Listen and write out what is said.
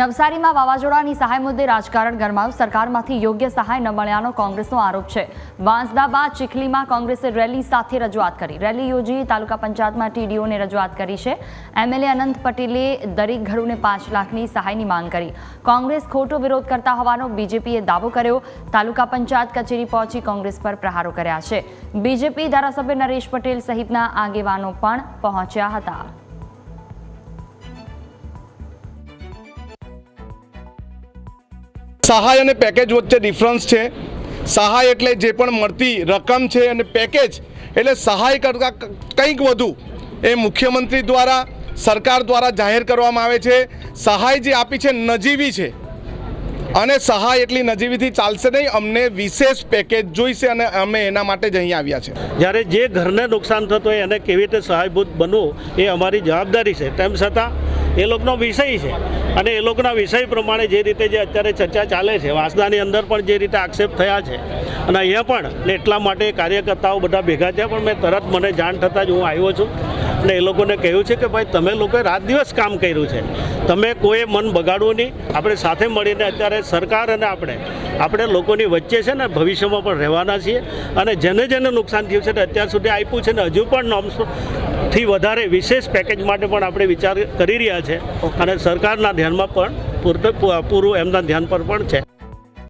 નવસારીમાં વાવાઝોડાની સહાય મુદ્દે રાજકારણ ગરમાયું. સરકારમાંથી યોગ્ય સહાય ન મળ્યાનો કોંગ્રેસનો આરોપ છે. વાંસદા બાદ ચીખલીમાં કોંગ્રેસે રેલી સાથે રજૂઆત કરી. રેલી યોજી તાલુકા પંચાયતમાં ટીડીઓને રજૂઆત કરી છે. એમએલએ અનંત પટેલે દરેક ઘરોને પાંચ લાખની સહાયની માંગ કરી. કોંગ્રેસ ખોટો વિરોધ કરતા હોવાનો બીજેપીએ દાવો કર્યો. તાલુકા પંચાયત કચેરી પહોંચી કોંગ્રેસ પર પ્રહારો કર્યા છે. બીજેપી ધારાસભ્ય નરેશ પટેલ સહિતના આગેવાનો પણ પહોંચ્યા હતા. સહાય અને પેકેજ વચ્ચે ડિફરન્સ છે. સહાય એટલે જે પણ મળતી રકમ છે અને પેકેજ એટલે સહાય કરતાં કંઈક વધુ એ મુખ્યમંત્રી દ્વારા, સરકાર દ્વારા જાહેર કરવામાં આવે છે. સહાય જે આપી છે નજીવી છે. અને સહાય એટલી નજીવીથી ચાલશે નહીં. અમને વિશેષ પેકેજ જોઈશે અને અમે એના માટે જ અહીં આવ્યા છે. જ્યારે જે ઘરને નુકસાન થતું હોય એને કેવી રીતે સહાયભૂત બનવું એ અમારી જવાબદારી છે. તેમ છતાં એ લોકોનો વિષય છે. અને એ લોકોના વિષય પ્રમાણે જે રીતે જે અત્યારે ચર્ચા ચાલે છે, વાંસદાની અંદર પણ જે રીતે આક્ષેપ થયા છે, અને અહીંયા પણ એટલા માટે કાર્યકર્તાઓ બધા ભેગા થયા, પણ મેં તરત મને જાણ થતાં જ હું આવ્યો છું. અને એ લોકોને કહ્યું છે કે ભાઈ, તમે લોકોએ રાત દિવસ કામ કર્યું છે. તમે કોઈ મન બગાડવું નહીં. આપણે સાથે મળીને અત્યારે સરકાર અને આપણે આપણે લોકોની વચ્ચે છે ને ભવિષ્યમાં પણ રહેવાના છીએ. અને જેને જેને નુકસાન થયું છે ને અત્યાર સુધી આપ્યું છે ને હજુ પણ નોર્મ્સથી વધારે વિશેષ પેકેજ માટે પણ આપણે વિચાર કરી રહ્યા છે. અને સરકારના ધ્યાનમાં પણ પૂરતું પૂરું એમના ધ્યાન પર પણ છે.